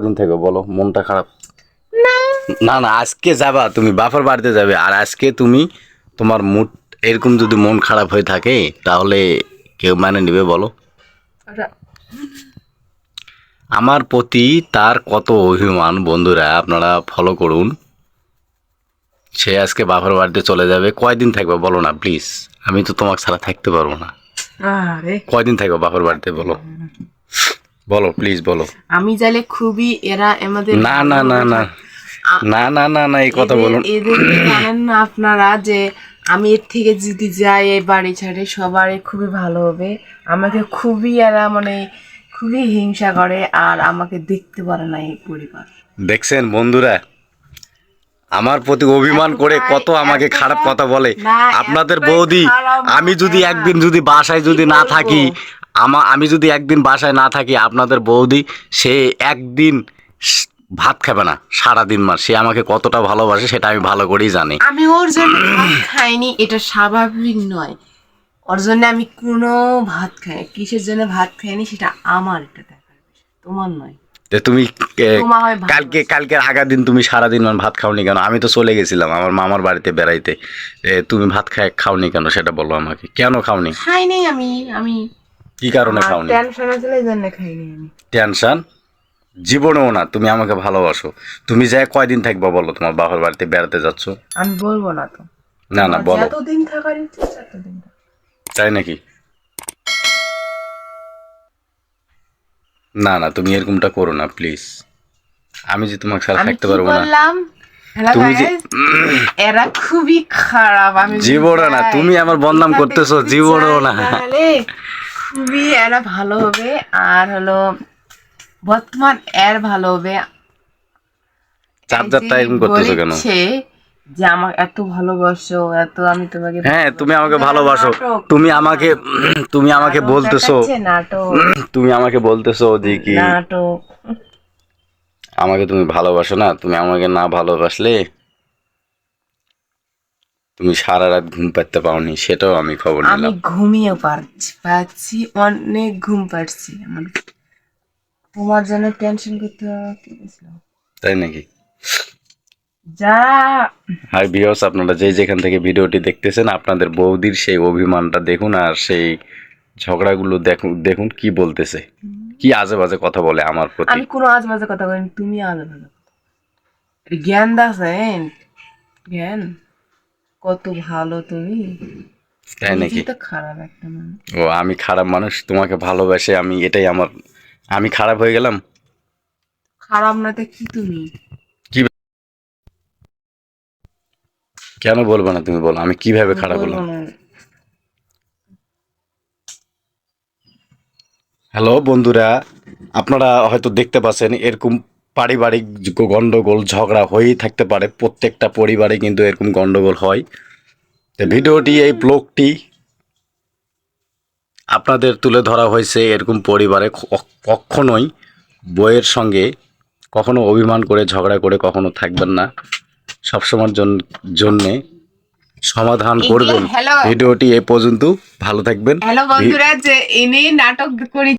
কদিন থেকে বলো? মনটা খারাপ? না। না আজকে যাবা তুমি বাপের বাড়িতে যাবে। আর আজকে তুমি তোমার মুড এরকম যদি মন খারাপ হয়ে থাকে তাহলে কেউ মানে নেবে বলো। আমার প্রতি তার কত অভিমান বন্ধুরা আপনারা ফলো করুন। সে আজকে বাপের বাড়িতে চলে যাবে। কয়দিন থাকবে বলো না প্লিজ আমি তো তোমাকে ছাড়া থাকতে পারব না। কয়দিন থাকবে বাপের বাড়িতে বলো? বলো প্লিজ বলো। আমি জালে খুবই এরা আমাদের না না না না। না না না না এই কথা বলুন। এদের জানেন না আপনারা যে আমি এর থেকে যদি যাই এই বাড়ি ছাড়ে সবারই খুবই ভালো হবে। আমাকে খুবই এরা মানে খুবই হিংসা করে আর আমাকে দেখতে পারে না এই পরিবার। দেখছেন বন্ধুরা আমার প্রতি অভিমান করে কত আমাকে খারাপ কথা বলে। আপনাদের বৌদি আমি যদি একদিন যদি বাসায় যদি না থাকি আমা আমি যদি একদিন বাসায় না থাকি আপনাদের বৌদি সে একদিন ভাত খাবে না সারাদিন মাস সে আমাকে কতটা ভালোবাসে সেটা আমি ভালো করেই জানি। আমি ওর জন্য ভাত খাইনি এটা স্বাভাবিক নয়। ওর জন্য আমি কোনো ভাত খাই কিসের জন্য ভাত খাইনি সেটা আমার এটা দেখার তোমার নয়। তুমি। কালকে কালকে আগা দিন তুমি সারাদিন মান ভাত খাওনি কেন? আমি তো চলে গেছিলাম আমার মামার বাড়িতে বেড়াইতে। তুমি ভাত খাই খাওনি কেন সেটা বলো আমাকে। কেন খাওনি? খাইনি আমি আমি কি কারণে খাওনি? টেনশন আছে এই জন্য খাইনি আমি। টেনশন জীবনেও না তুমি আমাকে ভালোবাসো। তুমি যাই কয়দিন থাকবা বলো তোমার বাবার বাড়িতে বেড়াতে যাচ্ছ? আমি বলব না তো। না না বলো। যতদিন থাকার ইচ্ছে ততদিন। তাই নাকি? না না তুমি এরকমটা করো না প্লিজ আমি যে তোমাকে ছাড়া থাকতে পারব না। তুমি যে এরা খুবই খারাপ আমি জীবনও না তুমি আমার বদনাম করতেছো জীবনও না। খুবই এরা ভালো হবে। আর হলো বর্তমান এর ভালো হবে। চার্জারটা যে এরকম করতেছো কেন? যে আমার এত ভালোবাসো এত আমি তোমাকে হ্যাঁ তুমি আমাকে ভালোবাসো। তুমি আমাকে তুমি আমাকে বলতেছো। তুমি আমাকে বলতেছো যে কি? আমাকে তুমি ভালোবাসো না? তুমি আমাকে না ভালোবাসলে তুমি সারা রাত ঘুম পাতে পাওনি সেটাও আমি খবর নিলাম। আমি ঘুমিয়েও পারছি পাচ্ছি অনেক ঘুম পাচ্ছি আমার তোমার জন্য টেনশন করতে তাই নাকি? যা! হাই ভিউয়ার্স আপনারা যে যেখান থেকে ভিডিওটি দেখতেছেন আপনাদের বৌদির সেই অভিমানটা দেখুন আর সেই ঝগড়াগুলো দেখুন দেখুন কি বলতেছে কি আজে বাজে কথা বলে আমার প্রতি। আমি কোনো আজ বাজে কথা বলিনি তুমি আজে বাজে জ্ঞান দাসেন জ্ঞান? কত ভালো তুমি। তাই নাকি? খারাপ একটা মানুষ। ও আমি খারাপ মানুষ তোমাকে ভালোবাসে আমি এটাই আমার আমি খারাপ হয়ে গেলাম? খারাপ না তো কি তুমি? কেন বলব না তুমি বলো আমি কীভাবে খারাপ হলাম? হ্যালো বন্ধুরা আপনারা হয়তো দেখতে পাচ্ছেন এরকম পারিবারিক গ- গন্ডগোল ঝগড়া হয়েই থাকতে পারে। প্রত্যেকটা পরিবারে কিন্তু এরকম গন্ডগোল হয়। তো ভিডিওটি এই ব্লগটি আপনাদের তুলে ধরা হয়েছে এরকম পরিবারে কখনোই বইয়ের সঙ্গে কখনো অভিমান করে ঝগড়া করে কখনো থাকবেন না। সবসময়ের জন- জন্যে সমাধান করবেন ভিডিওটি এ পর্যন্ত। ভালো থাকবেন। হ্যালো বন্ধুরা যে এনে নাটক করি